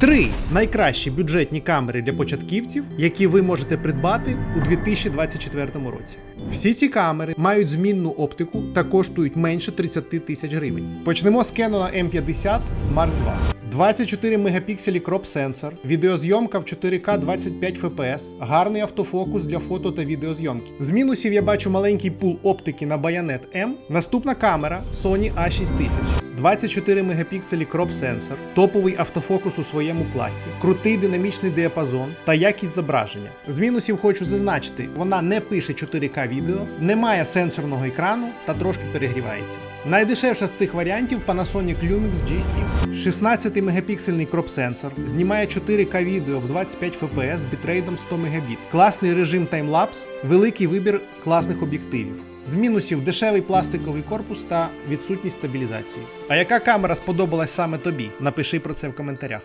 Три найкращі бюджетні камери для початківців, які ви можете придбати у 2024 році. Всі ці камери мають змінну оптику та коштують менше 30 тисяч гривень. Почнемо з Canon M50 Mark II. 24 мегапікселі кроп сенсор, відеозйомка в 4К 25 FPS, гарний автофокус для фото та відеозйомки. З мінусів я бачу маленький пул оптики на Bayonet M. Наступна камера Sony A6000. 24 мегапікселі кроп сенсор, топовий автофокус у своєму класі, крутий динамічний діапазон та якість зображення. З мінусів хочу зазначити, вона не пише 4К відео, не має сенсорного екрану та трошки перегрівається. Найдешевша з цих варіантів Panasonic Lumix G7. 16 мегапіксельний кроп сенсор, знімає 4К відео в 25 FPS з бітрейдом 100 Мбіт. Класний режим таймлапс, великий вибір класних об'єктивів. З мінусів дешевий пластиковий корпус та відсутність стабілізації. А яка камера сподобалась саме тобі? Напиши про це в коментарях.